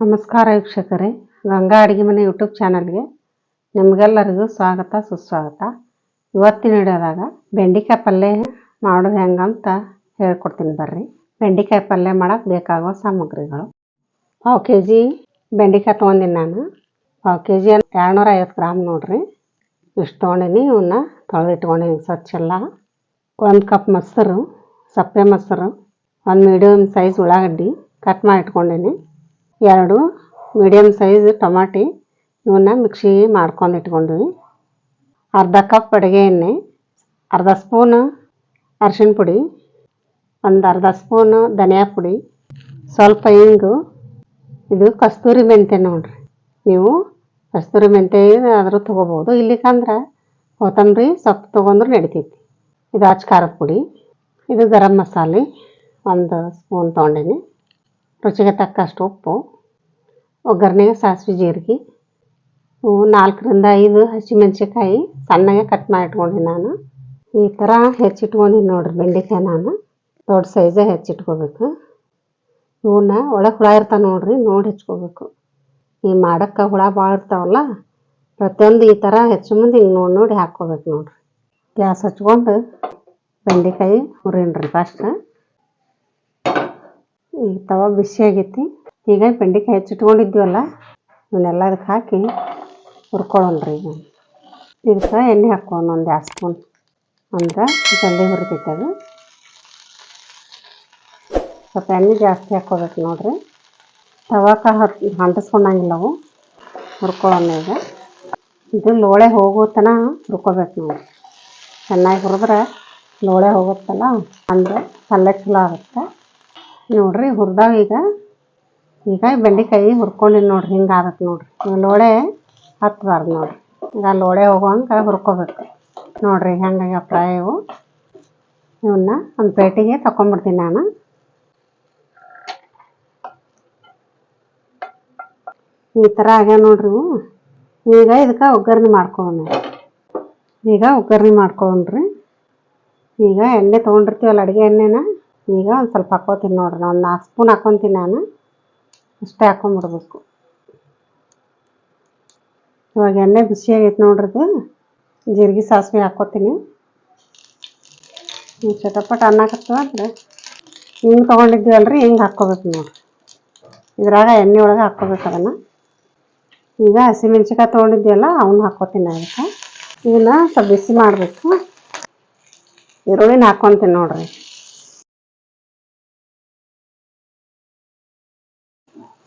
ನಮಸ್ಕಾರ ವೀಕ್ಷಕರೇ. ಗಂಗಾ ಅಡುಗೆ ಮನೆ ಯೂಟ್ಯೂಬ್ ಚಾನಲ್ಗೆ ನಿಮಗೆಲ್ಲರಿಗೂ ಸ್ವಾಗತ, ಸುಸ್ವಾಗತ. ಇವತ್ತಿನ ಹಿಡಿಯೋದಾಗ ಬೆಂಡೆಕಾಯಿ ಪಲ್ಯ ಮಾಡೋದು ಹೆಂಗಂತ ಹೇಳ್ಕೊಡ್ತೀನಿ ಬರ್ರಿ. ಬೆಂಡೆಕಾಯಿ ಪಲ್ಯ ಮಾಡಕ್ಕೆ ಬೇಕಾಗುವ ಸಾಮಗ್ರಿಗಳು. ಪಾವು ಕೆ ಜಿ ಬೆಂಡೆಕಾಯಿ ತೊಗೊಂಡಿನಿ ನಾನು. ಪಾವು ಕೆ ಜಿ ಎರಡುನೂರ ಐವತ್ತು ಗ್ರಾಮ್ ನೋಡ್ರಿ. ಇಷ್ಟು ತೊಗೊಂಡಿನಿ ಇವನ್ನ ತೊಳೆದಿಟ್ಕೊಂಡಿನಿ ಸ್ವಚ್ಛ ಎಲ್ಲ ಒಂದು ಕಪ್ ಮೊಸರು, ಸಪ್ಪೆ ಮೊಸರು, ಒಂದು ಮೀಡಿಯಮ್ ಸೈಜ್ ಉಳ್ಳಾಗಡ್ಡಿ ಕಟ್ ಮಾಡಿ ಇಟ್ಕೊಂಡೀನಿ ಎರಡು ಮೀಡಿಯಮ್ ಸೈಜ್ ಟೊಮಾಟಿ ಇವನ್ನ ಮಿಕ್ಸಿ ಮಾಡ್ಕೊಂಡು ಇಟ್ಕೊಂಡ್ವಿ. ಅರ್ಧ ಕಪ್ ಅಡುಗೆ ಎಣ್ಣೆ, ಅರ್ಧ ಸ್ಪೂನ್ ಅರ್ಶಿಣ ಪುಡಿ, ಒಂದು ಅರ್ಧ ಸ್ಪೂನು ಧನಿಯಾ ಪುಡಿ, ಸ್ವಲ್ಪ ಹಿಂಗು ಇದು ಕಸ್ತೂರಿ ಮೆಂತ್ಯ ನೋಡ್ರಿ. ನೀವು ಕಸ್ತೂರಿ ಮೆಂತ್ಯ ಆದರೂ ತೊಗೋಬೋದು. ಇಲ್ಲಿಕಂದ್ರೆ ಕೊತ್ತಂಬರಿ ಸೊಪ್ಪು ತೊಗೊಂಡ್ರೆ ನಡಿತೈತಿ. ಇದು ಅಚ್ಚ ಖಾರದ ಪುಡಿ, ಇದು ಗರಂ ಮಸಾಲೆ, ಒಂದು ಸ್ಪೂನ್ ತೊಗೊಂಡೀನಿ. ರುಚಿಗೆ ತಕ್ಕಷ್ಟು ಉಪ್ಪು ಒಗ್ಗರಣೆಗೆ ಸಾಸಿವೆ, ಜೀರಿಗೆ ನಾಲ್ಕರಿಂದ ಐದು ಹಸಿಮೆಣ್ಸಿಕಾಯಿ ಸಣ್ಣಗೆ ಕಟ್ ಮಾಡಿ ಇಟ್ಕೊಂಡೀನಿ ನಾನು. ಈ ಥರ ಹೆಚ್ಚಿಟ್ಕೊಂಡಿನಿ ನೋಡ್ರಿ ಬೆಂಡೆಕಾಯಿ ನಾನು. ದೊಡ್ಡ ಸೈಜೇ ಹೆಚ್ಚಿಟ್ಕೋಬೇಕು. ಇವನ್ನ ಒಳಗೆ ಹುಳ ಇರ್ತಾವೆ ನೋಡ್ರಿ, ನೋಡಿ ಹೆಚ್ಕೋಬೇಕು ಈ ಮಾಡಕ್ಕೆ ಹುಳ ಭಾಳ ಇರ್ತಾವಲ್ಲ, ಪ್ರತಿಯೊಂದು ಈ ಥರ ಹೆಚ್ಚು ಮುಂದೆ ಹಿಂಗೆ ನೋಡಿ ನೋಡಿ ಹಾಕ್ಕೋಬೇಕು ನೋಡ್ರಿ. ಗ್ಯಾಸ್ ಹಚ್ಕೊಂಡು ಬೆಂಡೆಕಾಯಿ ಹುರಿನ್ರಿ ಫಸ್ಟ್ ಈಗ ತವ ಬಿಸಿ ಆಗೈತಿ. ಈಗ ಬೆಂಡೆಕಾಯಿ ಹೆಚ್ಚಿಟ್ಕೊಂಡಿದ್ವಲ್ಲ, ಇವನ್ನೆಲ್ಲ ಅದಕ್ಕೆ ಹಾಕಿ ಹುರ್ಕೊಳ್ಳೋಣ್ರಿ ಈಗ. ಇದಕ್ಕೆ ಎಣ್ಣೆ ಹಾಕೋಣ ಒಂದು ಎರಡು ಸ್ಪೂನ್. ಅಂದ್ರೆ ಜಲ್ದಿ ಹುರಿತೈತೆ ಅದು. ಸ್ವಲ್ಪ ಎಣ್ಣೆ ಜಾಸ್ತಿ ಹಾಕೋಬೇಕು ನೋಡಿರಿ. ತವಾಕ ಹತ್ ಅಂಟಿಸ್ಕೊಂಡಂಗಿಲ್ಲ ಅವು. ಹುರ್ಕೊಳ್ಳೋಣ ಈಗ. ಇದು ಲೋಳೆ ಹೋಗೋ ತನಕ ಹುರ್ಕೋಬೇಕು ನಾವು ಚೆನ್ನಾಗಿ ಹುರಿದ್ರೆ ಲೋಳೆ ಹೋಗುತ್ತಲ್ಲ, ಅಂದ್ರೆ ಪಲ್ಯ ಚಲೋ ಆಗುತ್ತೆ. ನೋಡ್ರಿ ಹುರಿದಾವ ಈಗ. ಈಗ ಬೆಂಡೆಕಾಯಿ ಹುರ್ಕೊಂಡಿನಿ ನೋಡ್ರಿ, ಹಿಂಗೆ ಆಗತ್ತೆ ನೋಡ್ರಿ. ಲೋಳೆ ಹತ್ತಬಾರ್ದು ನೋಡ್ರಿ. ಈಗ ಲೋಳೆ ಹೋಗೋಂಗೆ ಹುರ್ಕೋಬೇಕು. ನೋಡ್ರಿ ಹೆಂಗಾಗಿ ಫ್ರೈ ಇವು. ಇವನ್ನ ಒಂದು ಪ್ಲೇಟಿಗೆ ತಗೊಂಡ್ಬಿಡ್ತೀನಿ ನಾನು. ಈ ಥರ ಆಗ್ಯಾವ ನೋಡ್ರಿ ಇವು. ಈಗ ಇದಕ್ಕೆ ಒಗ್ಗರಣೆ ಮಾಡ್ಕೊಳ್ಳೋಣ ಈಗ ಒಗ್ಗರಣೆ ಮಾಡ್ಕೊಳ್ಳೋಣ್ರಿ ಈಗ ಎಣ್ಣೆ ತೊಗೊಂಡಿರ್ತೀವಲ್ಲ ಅಡುಗೆ ಎಣ್ಣೆನ? ಈಗ ಒಂದು ಸ್ವಲ್ಪ ಹಾಕೋತೀನಿ ನೋಡ್ರಿ. ಒಂದು ನಾಲ್ಕು ಸ್ಪೂನ್ ಹಾಕ್ಕೊತೀನಿ ನಾನು. ಅಷ್ಟೇ ಹಾಕೊಂಬಿಡ್ಬೇಕು. ಇವಾಗ ಎಣ್ಣೆ ಬಿಸಿ ಆಗೈತೆ ನೋಡ್ರಿ ಜೀರಿಗೆ ಸಾಸಿವೆ ಹಾಕ್ಕೋತೀನಿ ಚಟಪಟ ಅನ್ನಕತ್ತವ ಅಂದ್ರೆ? ಹಿಂಗೆ ತೊಗೊಂಡಿದ್ದೀವಲ್ರಿ, ಹಿಂಗೆ ಹಾಕ್ಕೋಬೇಕು ನೋಡ್ರಿ ಇದ್ರಾಗ ಎಣ್ಣೆ ಒಳಗೆ ಹಾಕ್ಕೋಬೇಕು ಅದನ್ನು. ಈಗ ಹಸಿಮೆಣ್ಸಿಕಾಯಿ ತೊಗೊಂಡಿದ್ದೀವಲ್ಲ ಅವನ್ನ ಹಾಕ್ಕೋತೀನಿ ಅದಕ್ಕೆ ಇದನ್ನ ಸ್ವಲ್ಪ ಬಿಸಿ ಮಾಡಬೇಕು. ಈರುಳ್ಳಿನ ಹಾಕ್ಕೊತೀನಿ ನೋಡ್ರಿ.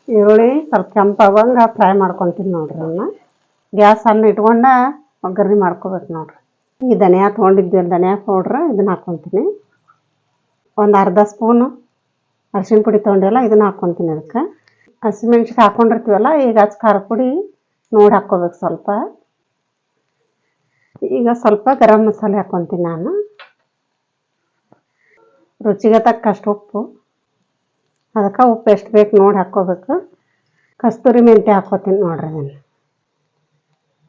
ಈರುಳ್ಳಿ ಸ್ವಲ್ಪ ಕೆಂಪಾಗಂಗೆ ಫ್ರೈ ಮಾಡ್ಕೊತೀನಿ ನೋಡ್ರಿ ಅವನ್ನ ಗ್ಯಾಸ್ ಅನ್ನು ಇಟ್ಕೊಂಡು ಒಗ್ಗರಣೆ ಮಾಡ್ಕೋಬೇಕು ನೋಡ್ರಿ. ಈ ಧನಿಯಾ ತೊಗೊಂಡಿದ್ವಿ ಧನಿಯಾ ಪೌಡ್ರ್ ಇದನ್ನ ಹಾಕ್ಕೊತೀನಿ ಒಂದು ಅರ್ಧ ಸ್ಪೂನು ಅರಿಶಿನ ಪುಡಿ ತೊಗೊಂಡೆಲ್ಲ ಇದನ್ನ ಹಾಕ್ಕೊತೀನಿ ಅದಕ್ಕೆ. ಹಸಿಮೆಣ್ಸಿಗೆ ಹಾಕ್ಕೊಂಡಿರ್ತೀವಲ್ಲ ಈಗ ಹಚ್ಚ ಖಾರ ಪುಡಿ ನೋಡಿ ಹಾಕ್ಕೋಬೇಕು ಸ್ವಲ್ಪ. ಈಗ ಸ್ವಲ್ಪ ಗರಂ ಮಸಾಲೆ ಹಾಕ್ಕೊತೀನಿ ನಾನು. ರುಚಿಗೆ ತಕ್ಕಷ್ಟು ಉಪ್ಪು. ಅದಕ್ಕೆ ಉಪ್ಪು ಎಷ್ಟು ಬೇಕು ನೋಡಿ ಹಾಕ್ಕೋಬೇಕು. ಕಸ್ತೂರಿ ಮೆಂತ್ಯ ಹಾಕ್ಕೋತೀನಿ ನೋಡ್ರಿ ಅದನ್ನು.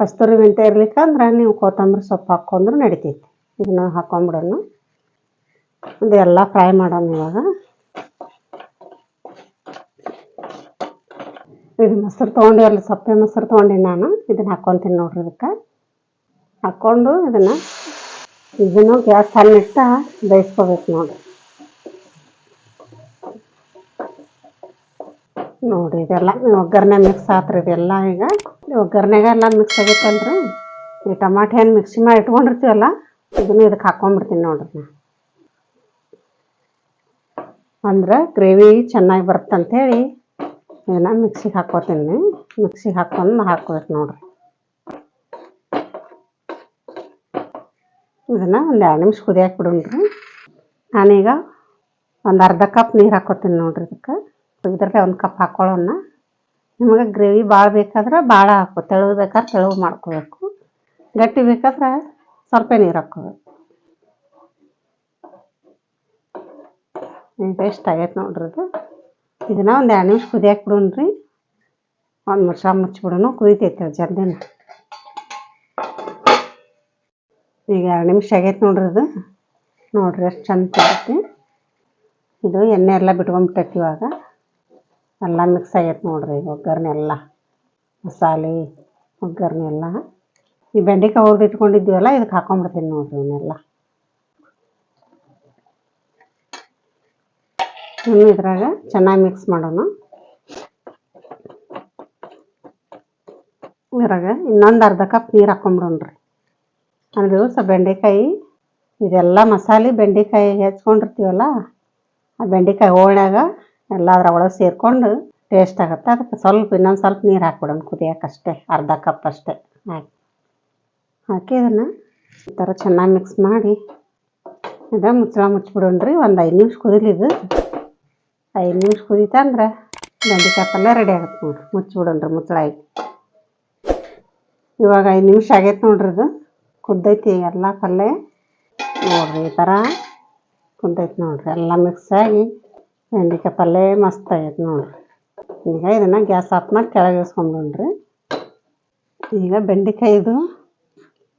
ಕಸ್ತೂರಿ ಮೆಂತ್ಯ ಇರ್ಲಿಕ್ಕಂದ್ರೆ ನೀವು ಕೊತ್ತಂಬರಿ ಸೊಪ್ಪು ಹಾಕ್ಕೊಂಡ್ರೆ ನಡಿತೈತಿ. ಇದನ್ನ ಹಾಕ್ಕೊಂಬಿಡೋಣ ಇದೆಲ್ಲ ಫ್ರೈ ಮಾಡೋಣ ಇವಾಗ. ಇದು ಮೊಸರು ತೊಗೊಂಡಿವಲ್ಲ ಸೊಪ್ಪೆ ಮೊಸರು ತೊಗೊಂಡಿ ನಾನು. ಇದನ್ನು ಹಾಕ್ಕೊತೀನಿ ನೋಡ್ರಿ ಇದಕ್ಕೆ ಹಾಕ್ಕೊಂಡು ಇದನ್ನು ಇದನ್ನು ಗ್ಯಾಸ್ ಸಣ್ಣಿಟ್ಟ ಬೇಯಿಸ್ಕೋಬೇಕು ನೋಡಿರಿ. ನೋಡಿ, ಇದೆಲ್ಲ ಒಗ್ಗರಣೆ ಮಿಕ್ಸ್ ಆತ್ರಿ ಇದೆಲ್ಲ ಈಗ. ಒಗ್ಗರಣೆಗೆ ಎಲ್ಲ ಮಿಕ್ಸ್ ಆಗೈತಲ್ರಿ. ಈ ಟಮಾಟೆ ಹಣ್ಣು ಮಿಕ್ಸಿ ಮಾಡಿ ಇಟ್ಕೊಂಡಿರ್ತೀವಲ್ಲ ಇದನ್ನು ಇದಕ್ಕೆ ಹಾಕ್ಕೊಂಡ್ಬಿಡ್ತೀನಿ ನೋಡ್ರಿ ಅಂದ್ರೆ ಗ್ರೇವಿ ಚೆನ್ನಾಗಿ ಬರುತ್ತಂತೇಳಿ ಇದನ್ನ ಮಿಕ್ಸಿಗೆ ಹಾಕೋತೀನಿ. ಮಿಕ್ಸಿಗೆ ಹಾಕೊಂಡು ಹಾಕ್ಬೇಕು ನೋಡ್ರಿ. ಇದನ್ನು ಒಂದು ಎರಡು ನಿಮಿಷ ಕುದಿಯಾಕೆ ಬಿಡೋಣ್ರಿ. ನಾನೀಗ ಒಂದು ಅರ್ಧ ಕಪ್ ನೀರು ಹಾಕೋತೀನಿ ನೋಡ್ರಿ ಇದಕ್ಕೆ. ಇದ್ರಲ್ಲಿ ಒಂದು ಕಪ್ ಹಾಕ್ಕೊಳ್ಳೋಣ ನಿಮಗೆ ಗ್ರೇವಿ ಭಾಳ ಬೇಕಾದ್ರೆ ಭಾಳ ಹಾಕು, ತೆಳು ಬೇಕಾದ್ರೆ ತೆಳು ಮಾಡ್ಕೋಬೇಕು. ಗಟ್ಟಿ ಬೇಕಾದ್ರೆ ಸ್ವಲ್ಪ ನೀರು ಹಾಕ್ಕೋಬೇಕು. ಈಗ ಆಗೈತೆ ನೋಡ್ರಿ ಅದು. ಇದನ್ನ ಒಂದು ಎರಡು ನಿಮಿಷ ಕುದಿಯಾಕೆ ರೀ ಒಂದು ಮುಚ್ಚ ಮುಚ್ಚಿಬಿಡೋಣ ಕುದಿತೈತೆ ಅದು ಜಲ್ದಿನ. ಈಗ ಎರಡು ನಿಮಿಷ ಆಗೈತೆ ನೋಡ್ರಿ ಅದು. ನೋಡ್ರಿ ಎಷ್ಟು ಚಂದ ಕುದೈತಿ. ಇದು ಎಣ್ಣೆ ಎಲ್ಲ ಬಿಟ್ಕೊಂಡ್ಬಿಟ್ಟೈತಿ ಇವಾಗ. ಎಲ್ಲ ಮಿಕ್ಸ್ ಆಗೈತೆ ನೋಡ್ರಿ ಒಗ್ಗರಣೆ ಎಲ್ಲ, ಮಸಾಲೆ, ಒಗ್ಗರಣೆ ಎಲ್ಲ. ಈ ಬೆಂಡೆಕಾಯಿ ಹುರಿದು ಇಟ್ಕೊಂಡಿದ್ದೀವಲ್ಲ ಇದಕ್ಕೆ ಹಾಕೊಂಡ್ಬಿಡ್ತೀನಿ ನೋಡ್ರಿ ಇವನ್ನೆಲ್ಲ. ಇನ್ನು ಇದ್ರಾಗ ಚೆನ್ನಾಗಿ ಮಿಕ್ಸ್ ಮಾಡೋಣ. ಇದ್ರಾಗ ಇನ್ನೊಂದು ಅರ್ಧ ಕಪ್ ನೀರು ಹಾಕೊಂಬಿಡೋಣ್ರಿ ಅಂದ್ರೆ ಸ್ವಲ್ಪ ಬೆಂಡೆಕಾಯಿ, ಇದೆಲ್ಲ ಮಸಾಲೆ ಬೆಂಡೆಕಾಯಿ ಹೆಚ್ಕೊಂಡಿರ್ತೀವಲ್ಲ, ಆ ಬೆಂಡೆಕಾಯಿ ಹೋಳ್ಯಾಗ ಎಲ್ಲ ಅದ್ರ ಒಳಗೆ ಸೇರಿಕೊಂಡು ಟೇಸ್ಟ್ ಆಗುತ್ತೆ. ಅದಕ್ಕೆ ಸ್ವಲ್ಪ ಇನ್ನೊಂದು ಸ್ವಲ್ಪ ನೀರು ಹಾಕ್ಬಿಡೋಣ. ಕುದಿಯೋಕ್ಕಷ್ಟೇ ಅರ್ಧ ಕಪ್ ಅಷ್ಟೇ. ಹಾಕಿ ಹಾಕಿ ಅದನ್ನು ಈ ಥರ ಚೆನ್ನಾಗಿ ಮಿಕ್ಸ್ ಮಾಡಿ. ಇದು ಮುಚ್ಚಳ ಮುಚ್ಚಿಬಿಡೋಣ್ರಿ ಒಂದು ಐದು ನಿಮಿಷ ಕುದಿಲಿದು. ಐದು ನಿಮಿಷ ಕುದೀತಂದ್ರೆ ಬೆಂಡೆಕಾಯಿ ಪಲ್ಯ ರೆಡಿ ಆಗುತ್ತೆ ನೋಡ್ರಿ. ಮುಚ್ಚಿಬಿಡೋಣ್ರಿ ಮುಚ್ಚಳ ಐತಿ ಇವಾಗ ಐದು ನಿಮಿಷ ಆಗೈತೆ ನೋಡ್ರಿ ಇದು. ಕುದ್ದೈತಿ ಎಲ್ಲ ಪಲ್ಯ ನೋಡ್ರಿ ಈ ಥರ ಕುದ್ದೈತಿ ನೋಡ್ರಿ. ಎಲ್ಲ ಮಿಕ್ಸ್ ಆಗಿ ಬೆಂಡೆಕಾಯಿ ಪಲ್ಯ ಮಸ್ತ್ ಆಗೈತೆ ನೋಡ್ರಿ. ಈಗ ಇದನ್ನು ಗ್ಯಾಸ್ ಆಫ್ ಮಾಡಿ ಕೆಳಗೆ ಇಳಿಸ್ಕೊಂಡ್ರಿ ಈಗ ಬೆಂಡೆಕಾಯಿದು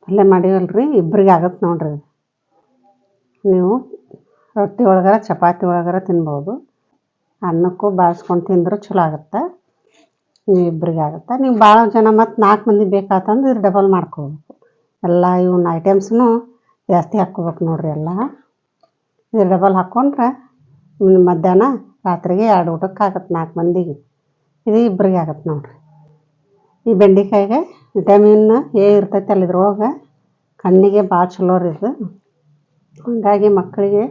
ಪಲ್ಯ ಮಾಡೀವಲ್ರಿ, ಇಬ್ರಿಗೆ ಆಗತ್ತೆ ನೋಡ್ರಿ. ನೀವು ರೊಟ್ಟಿ ಒಳಗಾರ, ಚಪಾತಿ ಒಳಗಾರ ತಿನ್ಬೋದು. ಅನ್ನಕ್ಕೂ ಬಾಳ್ಸ್ಕೊಂಡು ತಿಂದ್ರೆ ಚಲೋ ಆಗುತ್ತೆ. ನೀವು ಇಬ್ರಿಗೆ ಆಗುತ್ತೆ. ನೀವು ಭಾಳ ಜನ ಮತ್ತು ನಾಲ್ಕು ಮಂದಿ ಬೇಕಾತಂದ್ರೆ ಇದು ಡಬಲ್ ಮಾಡ್ಕೋಬೇಕು. ಎಲ್ಲ ಇವನ್ನ ಐಟಮ್ಸ್ನು ಜಾಸ್ತಿ ಹಾಕ್ಕೋಬೇಕು ನೋಡ್ರಿ ಎಲ್ಲ. ಇದು ಡಬಲ್ ಹಾಕ್ಕೊಂಡ್ರೆ ಮಧ್ಯಾಹ್ನ ರಾತ್ರಿಗೆ ಎರಡು ಊಟಕ್ಕೆ ಆಗತ್ತೆ ನಾಲ್ಕು ಮಂದಿಗೆ. ಇದು ಇಬ್ಬರಿಗೆ ಆಗತ್ತೆ ನೋಡ್ರಿ. ಈ ಬೆಂಡೆಕಾಯಿಗೆ ವಿಟಮಿನ್ ಎ ಇರ್ತೈತೆ ಅಲ್ಲಿ ಇದ್ರೊಳಗೆ ಕಣ್ಣಿಗೆ ಭಾಳ ಚಲೋ ರೀ ಇದು. ಹಾಗಾಗಿ ಮಕ್ಕಳಿಗೆ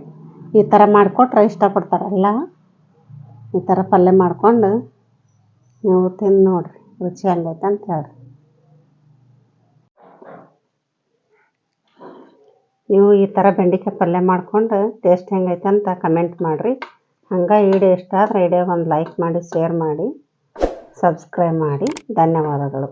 ಈ ಥರ ಮಾಡಿಕೊಟ್ರೆ ಇಷ್ಟಪಡ್ತಾರಲ್ಲ ಈ ಥರ ಪಲ್ಯ ಮಾಡ್ಕೊಂಡು ನೀವು ತಿಂದು ನೋಡ್ರಿ. ರುಚಿ ಹಂಗೈತೆ ಅಂತ ಹೇಳ್ರಿ. ನೀವು ಈ ಥರ ಬೆಂಡೆಕಾಯಿ ಪಲ್ಯ ಮಾಡ್ಕೊಂಡು ಟೇಸ್ಟ್ ಹೆಂಗೈತೆ ಅಂತ ಕಮೆಂಟ್ ಮಾಡಿರಿ. ಹಂಗೆ ವಿಡಿಯೋ ಇಷ್ಟ ಆದರೆ ವಿಡಿಯೋಗೆ ಒಂದು ಲೈಕ್ ಮಾಡಿ ಶೇರ್ ಮಾಡಿ ಸಬ್ಸ್ಕ್ರೈಬ್ ಮಾಡಿ. ಧನ್ಯವಾದಗಳು.